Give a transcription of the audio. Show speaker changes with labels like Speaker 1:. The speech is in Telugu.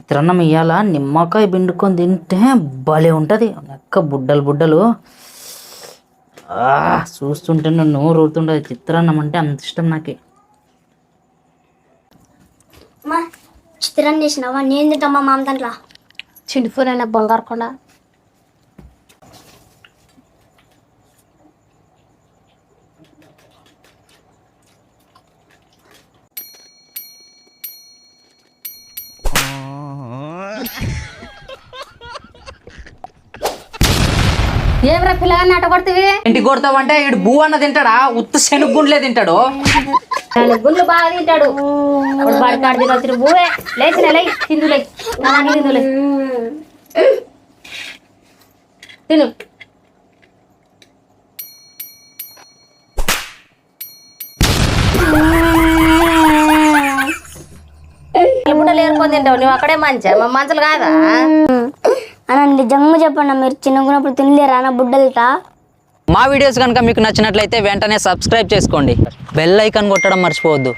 Speaker 1: చిత్రాన్నం ఇయ్యాల? నిమ్మకాయ పిండుకొని తింటే భలే ఉంటుంది. అక్క బుడ్డలు బుడ్డలు. ఆ, చూస్తుంటే నోరు ఊరుతుండదు చిత్రాన్నం అంటే అంత ఇష్టం నాకు.
Speaker 2: అమ్మా చిత్రం చేసినావా? నేను తింటామా మామ దాంట్లో?
Speaker 3: చిండిపోయిన బంగారు కొండ. ఏమరా పిల్లగా నాట కొడుతుంది
Speaker 1: ఇంటికి కొడతావంటే ఇడు బూ అన్న తింటాడా? ఉత్త శనుగుండ్లే తింటాడు.
Speaker 3: గుళ్ళు బాగా తింటాడు. ఇప్పుడు పడతాడు తినొచ్చిన బువ్వే లేచిన లే తిందులే. నాన్న తిందులే. తిను. లేరుకొని తింటావు? నువ్వు అక్కడే మంచిగా మా మంచులు కాదా?
Speaker 2: అన్న నిజంగా చెప్పండి మీరు చిన్నగున్నప్పుడు తినలేరా అన్న బుడ్డలట
Speaker 1: మా వీడియోస్ కనుక మీకు నచ్చినట్లయితే వెంటనే సబ్స్క్రైబ్ చేసుకోండి. బెల్ ఐకాన్ కొట్టడం మర్చిపోవద్దు.